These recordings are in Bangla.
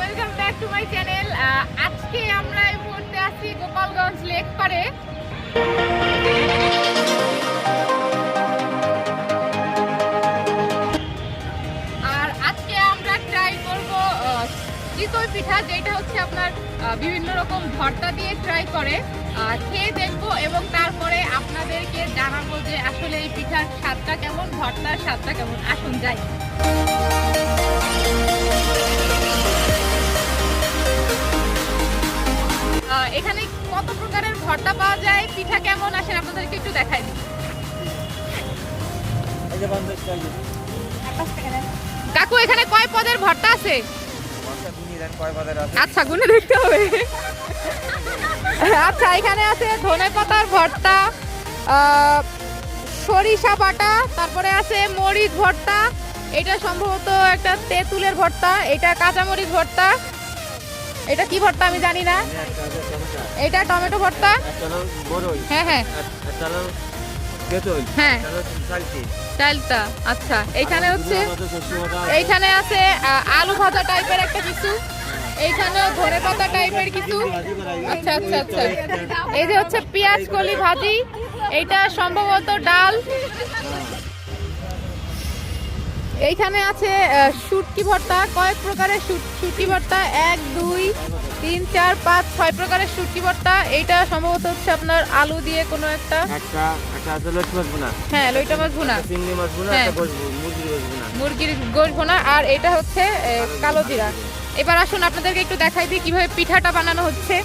Welcome back to my channel আজকে আমরা এই মুহূর্তে আছি গোপালগঞ্জ লেক পারে আর আজকে আমরা ট্রাই করব চিতই পিঠা, যেটা হচ্ছে আপনার বিভিন্ন রকম ভর্তা দিয়ে ট্রাই করে। খেয়ে দেখব এবং তারপরে আপনাদেরকে জানাব যে আসলে এই পিঠার স্বাদটা কেমন, ভর্তার স্বাদটা কেমন। আসুন, যাই। এখানে কত প্রকারের ভর্তা পাওয়া যায় পিঠা কেমন আসেন আপনাদেরকে একটু দেখাই দিই কাকু এখানে কয় পদের ভর্তা আছে? বাজার আছে? আচ্ছা গুনে দেখতে হবে। আচ্ছা এখানে আছে ধনে পাতার ভর্তা আহ, সরিষা বাটা তারপরে আছে মরিচ ভর্তা। এটা সম্ভবত একটা তেঁতুলের ভর্তা এটা কাঁচামরিচ ভর্তা। এটা কি ভর্তা আমি জানি না। এটা টমেটো ভর্তা? হ্যাঁ হ্যাঁ। হ্যাঁ। আচ্ছা। এইখানে এইখানে আছে আলু একটা কিছু। টাইপের কিছু। আচ্ছা আচ্ছা আচ্ছা। এই যে হচ্ছে পেঁয়াজ কলি ভাজি। এইটা সম্ভবত ডাল। এইখানে আছে আহ, শুটকি ভর্তা কয়েক প্রকারের শুট- শুটকি ভর্তা এক দুই তিন চার পাঁচ ছয় প্রকারের শুটকি ভর্তা এইটা সম্ভবত হচ্ছে আপনার আলু দিয়ে কোনো একটা একটা একটা আছে লক্ষ্মী মাছ হ্যাঁ লইটা মাছ ভুনা চিংড়ি মাছ বোনা হ্যাঁ। একটা মুরগির গোস বোনা মুরগির গোশ ভোনা আর এটা হচ্ছে কালো জিরা এবার আসুন আপনাদেরকে একটু দেখাই দিই কীভাবে পিঠাটা বানানো হচ্ছে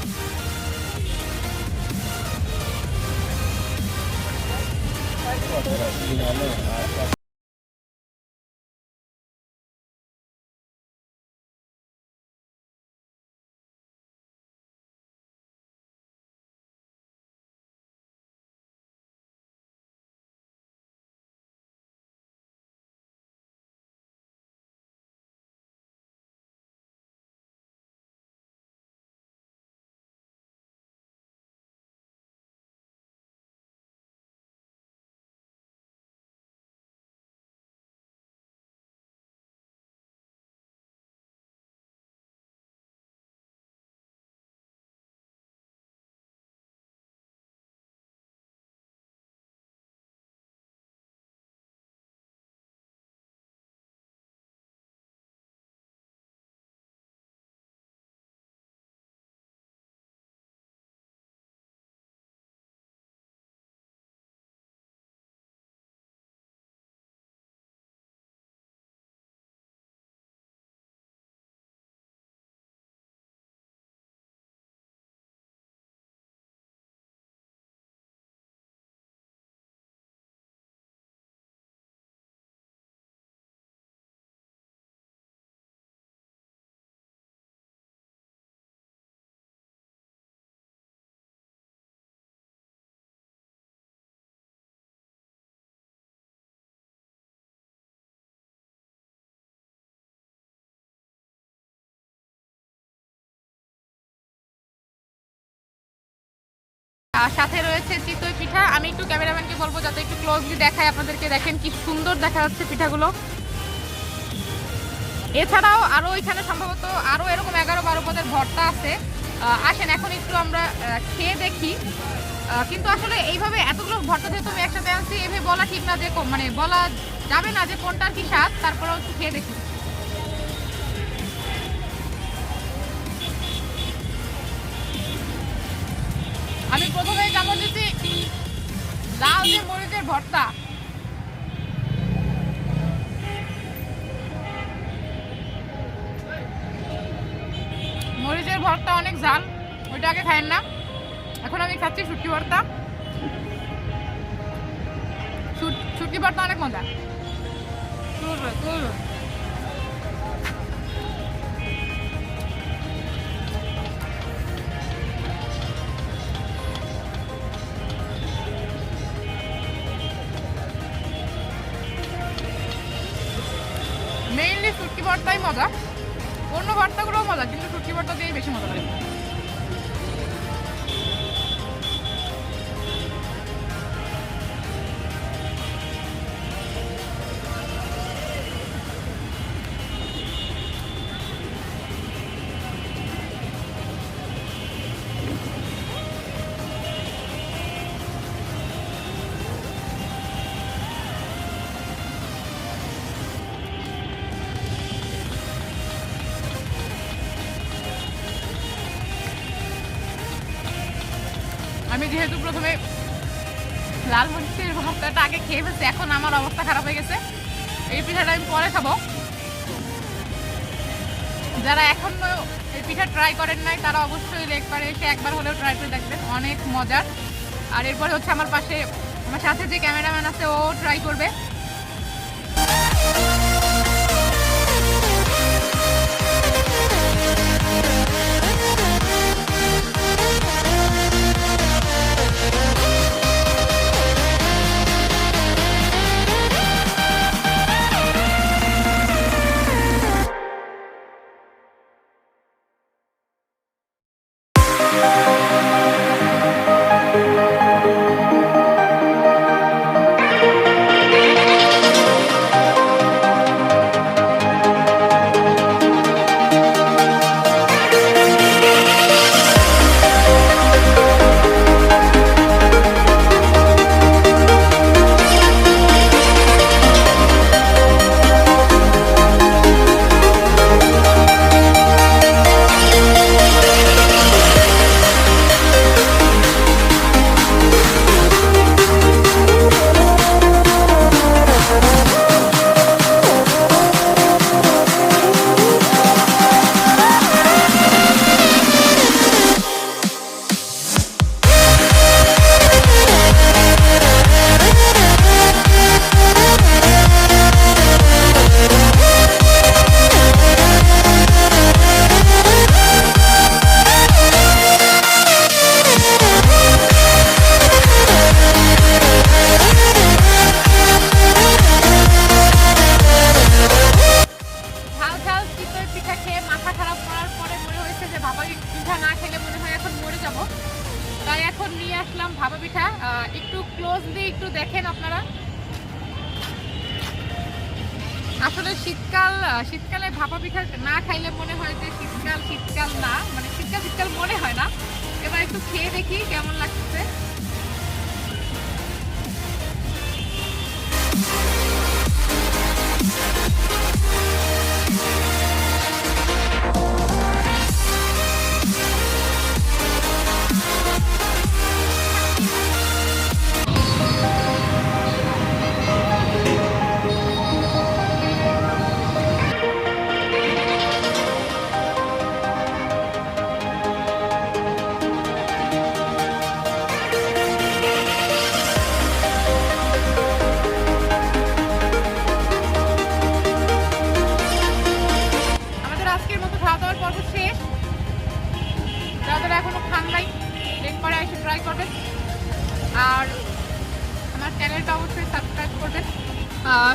সাথে রয়েছে চিতই পিঠা। আমি একটু ক্যামেরাম্যানকে বলব, যাতে একটু ক্লোজলি দেখায় আপনাদেরকে, দেখেন কি সুন্দর দেখা যাচ্ছে পিঠাগুলো। এছাড়াও আরও এখানে সম্ভবত আরও এরকম এগারো বারো পদের ভর্তা আছে। আসেন, এখন একটু আমরা খেয়ে দেখি। কিন্তু আসলে এইভাবে এতগুলো ভর্তা যেহেতু আমি একসাথে আনছি, এভাবে বলা ঠিক না যে মানে বলা যাবে না যে কোনটার কি স্বাদ, তারপরেও একটু খেয়ে দেখি। কেমন লাল যে মরিচের ভর্তা। মরিচের ভর্তা অনেক ঝাল, ওইটা আগে খায়েন না। এখন আমি খাচ্ছি শুটকি ভর্তা। শুট- শুটকি ভর্তা অনেক মজা। তুল তুল মজা। অন্য ভর্তাগুলোও মজা কিন্তু শুটকি ভর্তা দিয়েই বেশি মজা লাগে। আমি যেহেতু প্রথমে লাল মরিচের আগে খেয়ে ফেলছি, এখন আমার অবস্থা খারাপ হয়ে গেছে। এই পিঠাটা আমি পরে খাব। যারা এখন এই পিঠা ট্রাই করেন নাই, তারা অবশ্যই একবারে এসে একবার হলেও ট্রাই করে দেখবেন, অনেক মজার। আর এরপরে হচ্ছে আমার পাশে, আমার সাথে যে ক্যামেরাম্যান আছে, ও ট্রাই করবে। এখন নিয়ে আসলাম ভাপা পিঠা। একটু ক্লোজলি একটু দেখেন আপনারা। আসলে শীতকাল শীতকালে ভাপা পিঠা না খাইলে মনে হয় যে শীতকাল শীতকাল না। মানে শীতকাল শীতকাল মনে হয় না। এবার একটু খেয়ে দেখি কেমন লাগছে। আমার চ্যানেলটা অবশ্যই সাবস্ক্রাইব করবেন।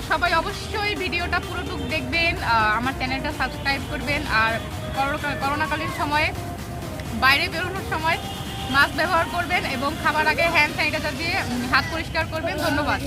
সবাই অবশ্যই ভিডিওটা পুরোটুক দেখবেন আমার চ্যানেলটা সাবস্ক্রাইব করবেন। আর করোনা- করোনাকালীন সময়ে, বাইরে বেরোনোর সময় মাস্ক ব্যবহার করবেন এবং খাবার আগে হ্যান্ড স্যানিটাইজার দিয়ে হাত পরিষ্কার করবেন। ধন্যবাদ।